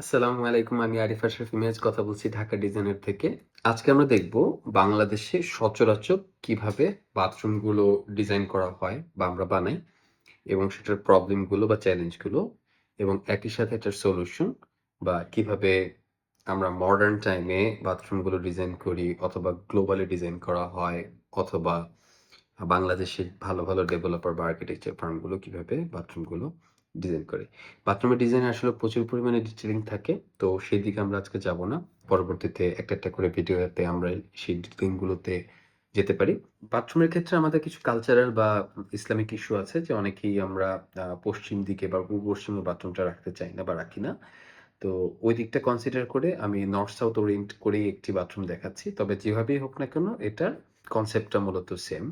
আসসালামু আলাইকুম, আমি আরিফ আশরাফ ইমেজ কথা বলছি ঢাকা ডিজাইনের থেকে। আজকে আমরা দেখব বাংলাদেশে সচরাচর কীভাবে বাথরুমগুলো ডিজাইন করা হয় বা আমরা বানাই এবং সেটার প্রবলেমগুলো বা চ্যালেঞ্জগুলো এবং একই সাথে এটার সলিউশন বা কীভাবে আমরা মডার্ন টাইমে বাথরুমগুলো ডিজাইন করি অথবা গ্লোবালি ডিজাইন করা হয় অথবা বাংলাদেশের ভালো ভালো ডেভেলপার বা আর্কিটেকচার ফার্মগুলো কীভাবে বাথরুমগুলো ডিজাইন করে। বাথরুমের ডিজাইনে আসলে প্রচুর পরিমাণে ডিটেলিং থাকে, তো সেই দিকে আমরা আজকে যাব না। পরবর্তীতে একটা একটা করে ভিডিওতে আমরা সেই ডিটেলিংগুলোতে যেতে পারি। বাথরুমের ক্ষেত্রে আমাদের কিছু কালচারাল বা ইসলামিক ইস্যু আছে, যে অনেকেই আমরা পশ্চিম দিকে বা পূর্ব পশ্চিমে বাথরুমটা রাখতে চাই না বা রাখি না। তো ওই দিকটা কনসিডার করে আমি নর্থ সাউথ ওরিয়েন্ট করেই একটি বাথরুম দেখাচ্ছি। তবে যেভাবেই হোক না কেন, এটার কনসেপ্টটা মূলত সেম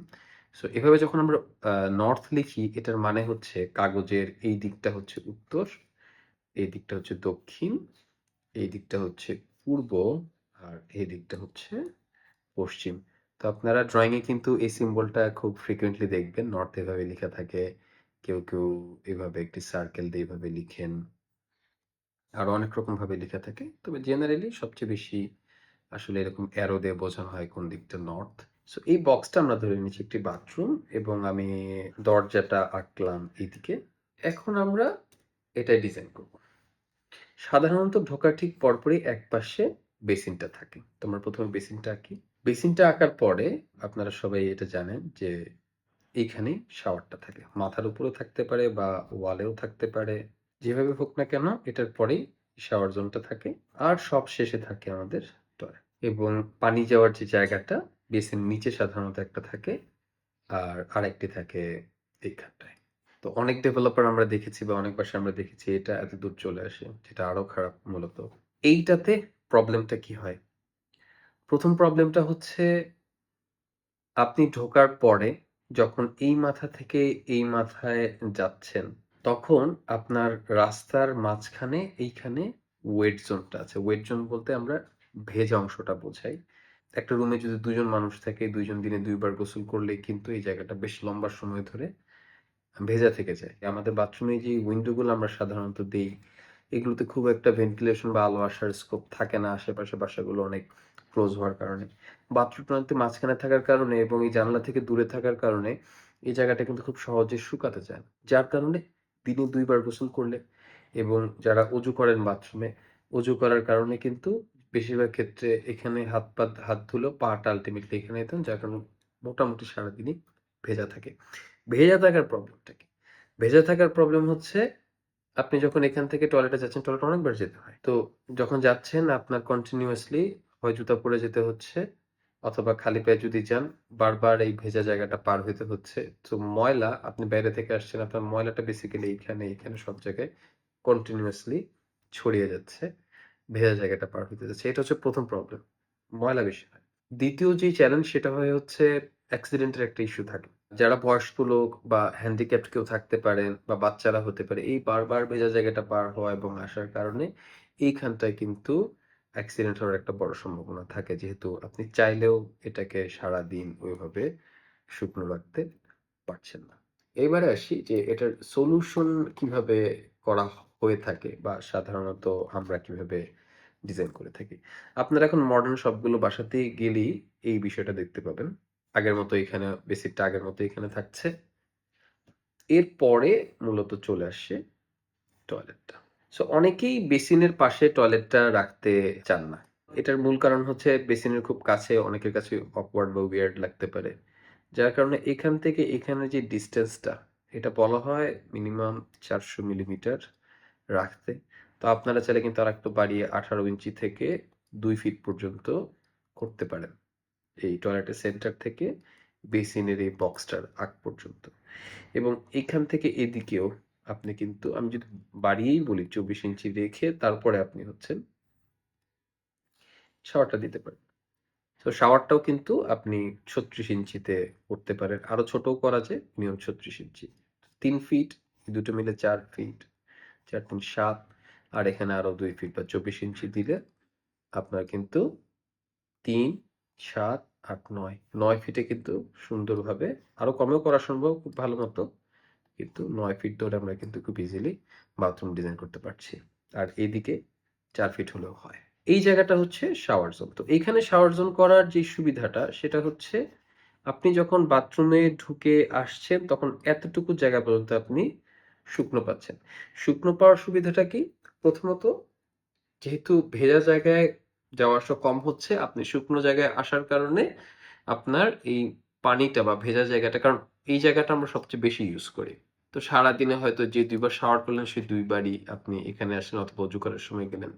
সো এভাবে যখন আমরা নর্থ লিখি, এটার মানে হচ্ছে কাগজের এই দিকটা হচ্ছে উত্তর, এই দিকটা হচ্ছে দক্ষিণ, এই দিকটা হচ্ছে পূর্ব আর এই দিকটা হচ্ছে পশ্চিম। তো আপনারা ড্রয়িং এ কিন্তু এই সিম্বলটা খুব ফ্রিকুয়েন্টলি দেখবেন। নর্থ এভাবে লেখা থাকে, কেউ কেউ এভাবে একটি সার্কেল দিয়ে এভাবে লিখেন। আরও অনেক রকম ভাবে লেখা থাকে। তবে জেনারেলি সবচেয়ে বেশি আসলে এরকম অ্যারো দিয়ে বোঝানো হয় কোন দিকটা নর্থ সো এই বক্সটা আমরা ধরে নিচ্ছি একটি বাথরুম এবং আমি দরজাটা আঁকলাম এইদিকে। এখন আমরা এটাই ডিজাইন করব। সাধারণত ঢোকার ঠিক পরপরই এক পাশে বেসিনটা থাকে। তোমরা প্রথমে বেসিনটা আঁকি। বেসিনটা আঁকার পরে আপনারা সবাই এটা জানেন যে এইখানে শাওয়ারটা থাকে। মাথার উপরেও থাকতে পারে বা ওয়ালেও থাকতে পারে। যেভাবে হোক না কেন, এটার পরেই শাওয়ার জোনটা থাকে। আর সব শেষে থাকে আমাদের টয়লেট এবং পানি যাওয়ার যে জায়গাটা বেসিন নিচে সাধারণত একটা থাকে আর আরেকটি থাকে এইখানটায় তো অনেক ডেভেলপার আমরা দেখেছি বা অনেক বাসায় আমরা দেখেছি এটা এত দূর চলে আসে, যেটা আরও খারাপ মূলত। এইটাতে প্রবলেমটা কি হয়? প্রথম প্রবলেমটা হচ্ছে আপনি ঢোকার পরে যখন এই মাথা থেকে এই মাথায় যাচ্ছেন, তখন আপনার রাস্তার মাঝখানে এইখানে ওয়েট জোনটা আছে। ওয়েট জোন বলতে আমরা ভেজা অংশটা বোঝাই। একটা রুমে যদি দুজন মানুষ থাকে, দুইজন দিনে দুইবার গোসল করলে কিন্তু এই জায়গাটা বেশ লম্বা সময় ধরে ভেজা থেকে যায়। আমাদের বাথরুমে যে উইন্ডোগুলো আমরা সাধারণত দিই, এগুলোতে খুব একটা ভেন্টিলেশন বা আলো আসার স্কোপ থাকে না। আশেপাশে বাসাগুলো অনেক ক্লোজ হওয়ার কারণে। বাথরুমটা মাঝখানে থাকার কারণে এবং এই জানলা থেকে দূরে থাকার কারণে এই জায়গাটা কিন্তু খুব সহজে শুকাতে চায় যার কারণে দিনে দুইবার গোসল করলে এবং যারা অজু করেন বাথরুমে অজু করার কারণে কিন্তু বেশিরভাগ ক্ষেত্রে এখানে হাত পা, হাত ধুলো পাটা আলটিমেটলি এখানে দিতেন যার কারণে মোটামুটি সারাদিনই ভেজা থাকে। ভেজা থাকার প্রবলেমটা কি? ভেজা থাকার প্রবলেম হচ্ছে, আপনি যখন এখান থেকে টয়লেটে যাচ্ছেন টয়লেট অনেকবার যেতে হয়। তো যখন যাচ্ছেন, আপনার কন্টিনিউয়াসলি হয় জুতা পরে যেতে হচ্ছে, অথবা খালি পায়ে যদি যান, বারবার এই ভেজা জায়গাটা পার হইতে হচ্ছে। তো ময়লা, আপনি বাইরে থেকে আসছেন, আপনার ময়লাটা বেসিক্যালি এইখানে এইখানে সব জায়গায় কন্টিনিউয়াসলি ছড়িয়ে যাচ্ছে। ভেজা জায়গাটা পার হইতে যাচ্ছে। এটা হচ্ছে প্রথম প্রবলেম ময়লা বেশি হয়। দ্বিতীয় যে চ্যালেঞ্জ সেটা হয় হচ্ছে অ্যাক্সিডেন্টের একটা ইস্যু থাকে। যারা বয়স্ক লোক বা হ্যান্ডিক্যাপ্ট কেউ থাকতে পারেন বা বাচ্চারা হতে পারে, এই বারবার ভেজা জায়গাটা পার হওয়া এবং আসার কারণে এইখানটায় কিন্তু অ্যাক্সিডেন্ট হওয়ার একটা বড় সম্ভাবনা থাকে। যেহেতু আপনি চাইলেও এটাকে সারা দিন ওইভাবে শুকনো রাখতে পারছেন না। এবারে আসি যে এটার সলিউশন কীভাবে করা হয়ে থাকে বা সাধারণত আমরা কীভাবে ডিজাইন করে থাকি। আপনারা এখন মডার্ন সবগুলো বাসাতেই গেলেই এই বিষয়টা দেখতে পাবেন। আগের মতো এখানে বেসিকটা আগের মতো এখানে থাকছে। এরপরে মূলত চলে আসছে টয়লেটটা সো অনেকেই বেসিনের পাশে টয়লেটটা রাখতে চান না। এটার মূল কারণ হচ্ছে বেসিনের খুব কাছে, অনেকের কাছে অকওয়ার্ড বা উইয়ার্ড লাগতে পারে। যার কারণে এখান থেকে এখানে যে ডিস্টেন্সটা এটা বলা হয় মিনিমাম চারশো মিলিমিটার রাখতে। তো আপনারা চাইলে কিন্তু আর একটু বাড়িয়ে আঠারো ইঞ্চি থেকে দুই ফিট পর্যন্ত করতে পারেন। এই টয়লেটের সেন্টার থেকে বেসিনের এই বক্সটার আগ পর্যন্ত। এবং এখান থেকে এদিকেও আপনি কিন্তু, আমি যদি বাড়িয়েই বলি চব্বিশ ইঞ্চি রেখে তারপরে আপনি হচ্ছেন শাওয়ারটা দিতে পারেন। তো শাওয়ারটাও কিন্তু আপনি ছত্রিশ ইঞ্চিতে করতে পারেন। আরও ছোটও করা যায় মিনিমাম ছত্রিশ ইঞ্চি। তিন ফিট দুটো মিলে চার ফিট চার তিন সাত, আর এখানে আরও দুই ফিট বা চব্বিশ ইঞ্চি দিলে আপনার কিন্তু তিন, সাত, আট, নয়। নয় ফিটে কিন্তু সুন্দরভাবে, আরও কমেও করা সম্ভব, খুব ভালো মতো, কিন্তু নয় ফিট ধরে আমরা কিন্তু খুব ইজিলি বাথরুম ডিজাইন করতে পারছি। আর এইদিকে চার ফিট হলেও হয়। এই জায়গাটা হচ্ছে শাওয়ার জোন তো এইখানে শাওয়ার জোন করার যে সুবিধাটা, সেটা হচ্ছে আপনি যখন বাথরুমে ঢুকে আসছেন, তখন এতটুকু জায়গা পর্যন্ত আপনি শুকনো পাচ্ছেন। শুকনো পাওয়ার সুবিধাটা কি? প্রথমত, যেহেতু ভেজা জায়গায় যাওয়া আসা কম হচ্ছে, আপনি শুকনো জায়গায় আসার কারণে আপনার এই পানিটা বা ভেজা জায়গাটা, কারণ এই জায়গাটা আমরা সবচেয়ে বেশি ইউজ করি। তো সারাদিনে হয়তো যে দুইবার শাওয়ার করলেন, সেই দুইবারই আপনি এখানে আসেন অথবা অজু করার সময় গেলেন।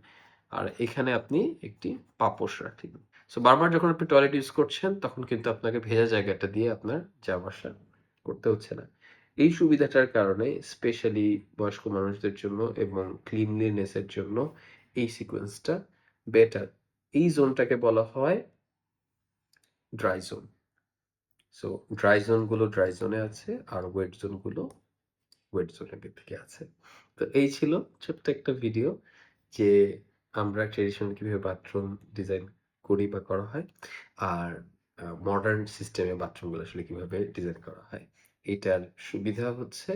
আর এখানে আপনি একটি পাপোশ রাখেন। সো বারবার যখন আপনি টয়লেট ইউজ করছেন, তখন কিন্তু আপনাকে ভেজা জায়গাটা দিয়ে আপনার যাওয়া আসা করতে হচ্ছে না। এই সুবিধাটার কারণে স্পেশালি বয়স্ক মানুষদের জন্য এবং ক্লিনলিনেসের জন্য এই সিকোয়েন্সটা বেটার এই জোনটাকে বলা হয় ড্রাই জোন সো ড্রাই জোনগুলো ড্রাই জোনে আছে আর ওয়েট জোনগুলো ওয়েট জোনের দিকে আছে। তো এই ছিল ছোট্ট একটা ভিডিও যে আমরা ট্রেডিশনাল কীভাবে বাথরুম ডিজাইন করি বা করা হয়। আর মডার্ন সিস্টেমে বাথরুমগুলো আসলে কীভাবে ডিজাইন করা হয়, এটার সুবিধা হচ্ছে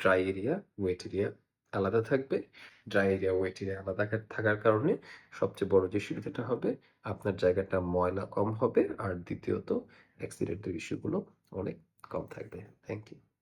ড্রাই এরিয়া ওয়েট এরিয়া আলাদা থাকবে। ড্রাই এরিয়া ওয়েট এরিয়া আলাদা থাকার- কারণে সবচেয়ে বড় যে সুবিধাটা হবে, আপনার জায়গাটা ময়লা কম হবে, আর দ্বিতীয়ত অ্যাক্সিডেন্টের ইস্যুগুলো অনেক কম থাকবে। Thank you